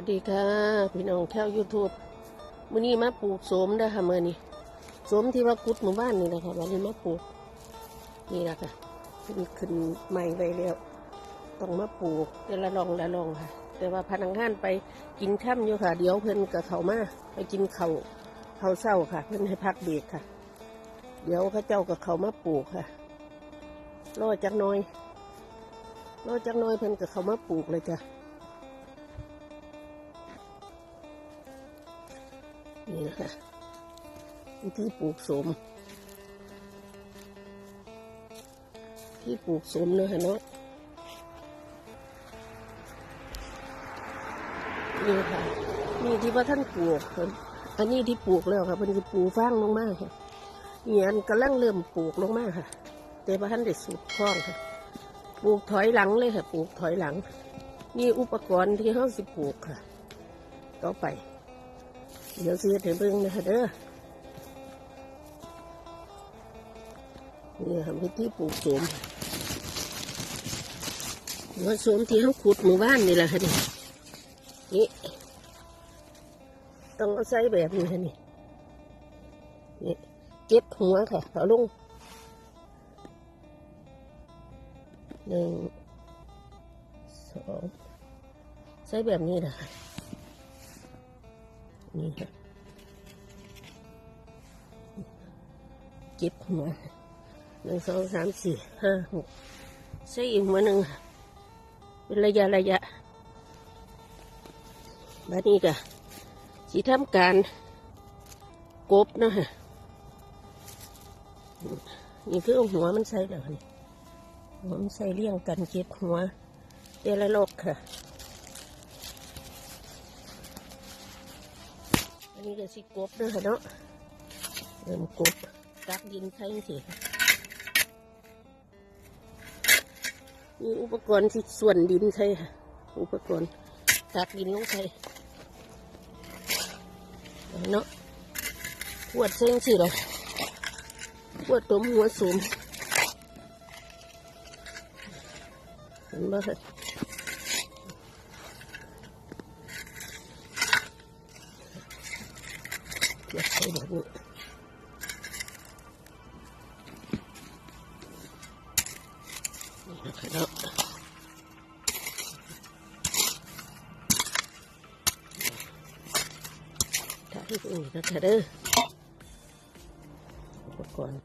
วัสดีค่ะพี่น้องแถวยูทูบมื้อนี้มาปลูกโสมเด้ค่ะมื้อนี้โสมที่ว่ากุดหมู่บ้านนี่นะคะวันนี้มาปลูกนี่แหละคะขึ้นขึ้นใหม่ไปแล้วต้องมาปลูกเดี๋ยวละลองละลองค่ะ แต่ว่าพนักงานไปกินข้ามอยู่ค่ะ เดี๋ยวเพิ่นกับเขามาไปกินเขาเขาเศร้าค่ะ เพิ่นให้พักเบรกค่ะ เดี๋ยวเขาเจ้ากับเขามาปลูกค่ะรอจักน้อยรอจักน้อยเพิ่นกับเขามาปลูกเลยจ้ะ นี่นะคะที่ปลูกสมที่ปลูกสมเนอะฮะเนาะนี่ค่ะ นี่ที่ว่าท่านปลูกค่ะอันนี้ที่ปลูกแล้วค่ะเป็นคือปลูกฟางลงมาค่ะเนี่อันกำลังเริ่มปลูกลงมาค่ะ แต่ว่าท่านได้สูบคล้องค่ะ ปลูกถอยหลังเลยค่ะ ปลูกถอยหลัง นี่อุปกรณ์ที่เขาสิปลูกค่ะ ต่อไป เดี๋ยวซื้อให้เบิ่งนะคะเด้อนี่ค่ะเป็นที่ปลูกโสมว่าโสมที่เขาขุดหมู่บ้านนี่แหละค่ะนี่นี่ต้องเอาใส่แบบนี้ค่ะนี่นี่เก็บหัวค่ะเอาลงหนึ่งสองใส่แบบนี้แหละค่ะ นี่ค่ะเก็บหัวหนึ่งสองสามสี่ห้าหกใส่อีกหัวหนึ่งเป็นระยะระยะบัดนี้ก็สีทำการกบนะค่ะนี่คือหัวมันใส่แล้วนี่หัวมันใส่เลี่ยงกันเก็บหัวเดละโลกค่ะ อันนี้ก็สิกบเด้วยค่ะเนาะเริ่มกบตักดินใส่สิมีอุปกรณ์ที่ส่วนดินใช่ค่ะอุปกรณ์ตักดินลงใส่เนาะปวดเส้นสิหรอปวดตมหัวสูงเห็นไหมคะเก็บใส่ ไปไหนี่นะคะเนาะถ่ายให้ดูนะคะเด้ออุปกรณ์